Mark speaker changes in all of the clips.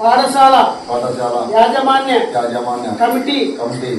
Speaker 1: పాఠశాల
Speaker 2: పాఠశాల
Speaker 1: యాజమాన్య
Speaker 2: యాజమాన్య
Speaker 1: కమిటీ
Speaker 2: కమిటీ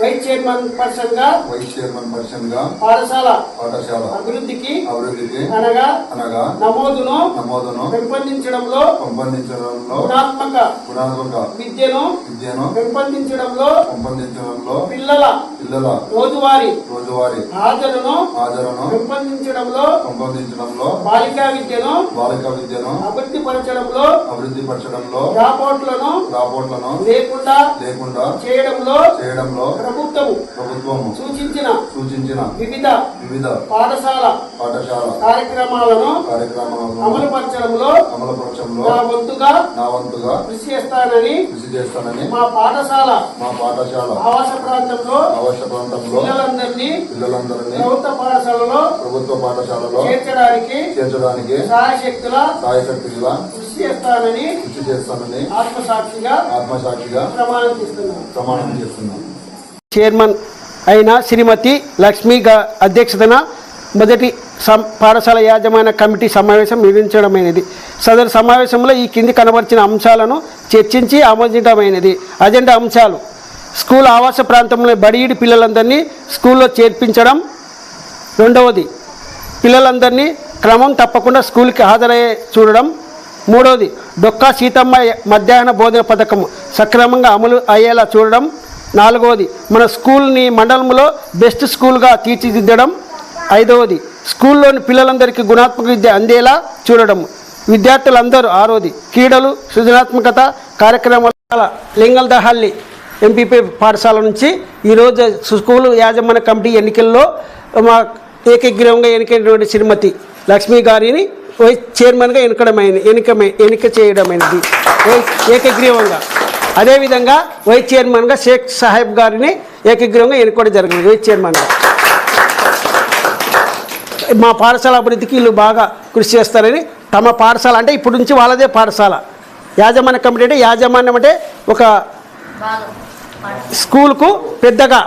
Speaker 1: వైస్ చైర్మన్ పర్సన్గా
Speaker 2: వైస్ చైర్మన్ పర్సన్గా
Speaker 1: పాఠశాల
Speaker 2: పాఠశాల
Speaker 1: అభివృద్ధికి
Speaker 2: అభివృద్ధికి
Speaker 1: అనగా
Speaker 2: అనగా
Speaker 1: నమోదును
Speaker 2: నమోదును
Speaker 1: పెంపొందించడంలో
Speaker 2: పెంపొందించడంలో
Speaker 1: గుణాత్మక
Speaker 2: గుణాత్మక
Speaker 1: విద్యను
Speaker 2: విద్యను
Speaker 1: పెంపొందించడంలో
Speaker 2: పెంపొందించడంలో
Speaker 1: పిల్లల
Speaker 2: పిల్లల
Speaker 1: రోజువారీ
Speaker 2: రోజువారీ
Speaker 1: హాజరును
Speaker 2: హాజరును
Speaker 1: పెంపొందించడంలో
Speaker 2: పెంపొందించడంలో
Speaker 1: బాలికా విద్యను
Speaker 2: బాలిక విద్యను
Speaker 1: అభివృద్ధి పరచడంలో
Speaker 2: అభివృద్ధి పరచడంలో
Speaker 1: రాపోట్లను
Speaker 2: రాబోట్లను
Speaker 1: లేకుండా
Speaker 2: లేకుండా
Speaker 1: చేయడంలో
Speaker 2: చేయడంలో
Speaker 1: ప్రభుత్వము
Speaker 2: ప్రభుత్వము
Speaker 1: సూచించిన
Speaker 2: సూచించిన
Speaker 1: వివిధ
Speaker 2: వివిధ
Speaker 1: పాఠశాల
Speaker 2: పాఠశాల
Speaker 1: కార్యక్రమాలను
Speaker 2: కార్యక్రమాలను
Speaker 1: అమలుపరచడంలో
Speaker 2: అమలుపరచడంలో
Speaker 1: నా వంతుగా
Speaker 2: నా వంతుగా
Speaker 1: కృషి చేస్తానని
Speaker 2: కృషి చేస్తానని
Speaker 1: మా పాఠశాల
Speaker 2: మా పాఠశాల
Speaker 1: ఆవాస ప్రాంతంలో
Speaker 2: ఆవాస ప్రాంతంలో
Speaker 1: పిల్లలందరినీ
Speaker 2: పిల్లలందరినీ
Speaker 1: ప్రభుత్వ పాఠశాలలో
Speaker 2: ప్రభుత్వ పాఠశాలలో
Speaker 1: చేర్చడానికి
Speaker 2: చేర్చడానికి
Speaker 1: సహాయశక్తుల
Speaker 2: సాయశక్తిగా
Speaker 1: కృషి చేస్తానని
Speaker 2: కృషి చేస్తానని
Speaker 1: ఆత్మసాక్షిగా
Speaker 2: ఆత్మసాక్షిగా
Speaker 1: ప్రమాణం చేస్తున్నాను
Speaker 2: ప్రమాణం చేస్తున్నాను
Speaker 1: చైర్మన్ అయిన శ్రీమతి లక్ష్మి అధ్యక్షతన మొదటి సం పాఠశాల యాజమాన్య కమిటీ సమావేశం నిర్వహించడమైనది. సదరు సమావేశంలో ఈ కింది కనబరిచిన అంశాలను చర్చించి ఆమోదించడమైనది అజెండా అంశాలు. స్కూల్ ఆవాస ప్రాంతంలో బడిఈడి పిల్లలందరినీ స్కూల్లో చేర్పించడం. రెండవది పిల్లలందరినీ క్రమం తప్పకుండా స్కూల్కి హాజరయ్యే చూడడం. మూడవది డొక్కా సీతమ్మ మధ్యాహ్న బోధన పథకం సక్రమంగా అమలు అయ్యేలా చూడడం. నాలుగవది మన స్కూల్ని మండలంలో బెస్ట్ స్కూల్గా తీర్చిదిద్దడం. ఐదవది స్కూల్లోని పిల్లలందరికీ గుణాత్మక విద్య అందేలా చూడడం విద్యార్థులందరూ ఆరోది క్రీడలు సృజనాత్మకత కార్యక్రమాల లింగల్దహల్లి ఎంపీపీ పాఠశాల నుంచి ఈరోజు స్కూల్ యాజమాన్య కమిటీ ఎన్నికల్లో మా ఏకగ్రీవంగా ఎన్నికైనటువంటి శ్రీమతి లక్ష్మి గారిని వైస్ చైర్మన్గా ఎన్నికడమైంది ఎన్నికమై ఎన్నిక చేయడమైనది. ఏకగ్రీవంగా. అదేవిధంగా వైస్ చైర్మన్గా షేక్ సాహెబ్ గారిని ఏకగ్రీవంగా ఎన్నుకోవడం జరిగింది వైస్ చైర్మన్గా. మా పాఠశాల అభివృద్ధికి వీళ్ళు బాగా కృషి చేస్తారని తమ పాఠశాల అంటే ఇప్పటి నుంచి వాళ్ళదే పాఠశాల. యాజమాన్య కమిటీ అంటే యాజమాన్యం అంటే ఒక స్కూల్కు పెద్దగా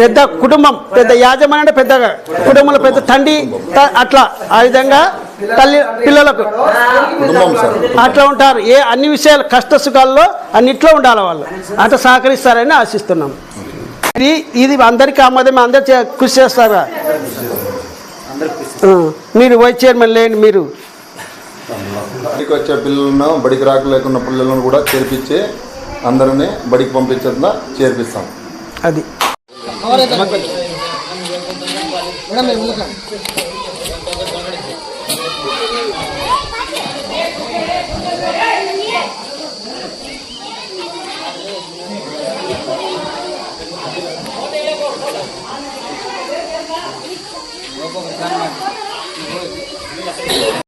Speaker 1: పెద్ద కుటుంబం పెద్ద యాజమాన్యం అంటే పెద్దగా కుటుంబంలో పెద్ద తండ్రి అట్లా. ఆ విధంగా తల్లి పిల్లలకు. అట్లా ఉంటారు. ఏ అన్ని విషయాలు కష్ట సుఖాల్లో అన్నిట్లో ఉండాలి వాళ్ళు. అట్లా సహకరిస్తారని ఆశిస్తున్నాం. ఇది ఇది అందరికీ ఆమోదం అందరు కృషి చేస్తారా? మీరు వైస్ చైర్మన్ లేండి మీరు.
Speaker 2: బడికి వచ్చే పిల్లలను బడికి రాకలేకున్న పిల్లలను కూడా చేర్పించి అందరినీ బడికి పంపించకుండా చేర్పిస్తాం.
Speaker 1: అది.
Speaker 3: 僕頑張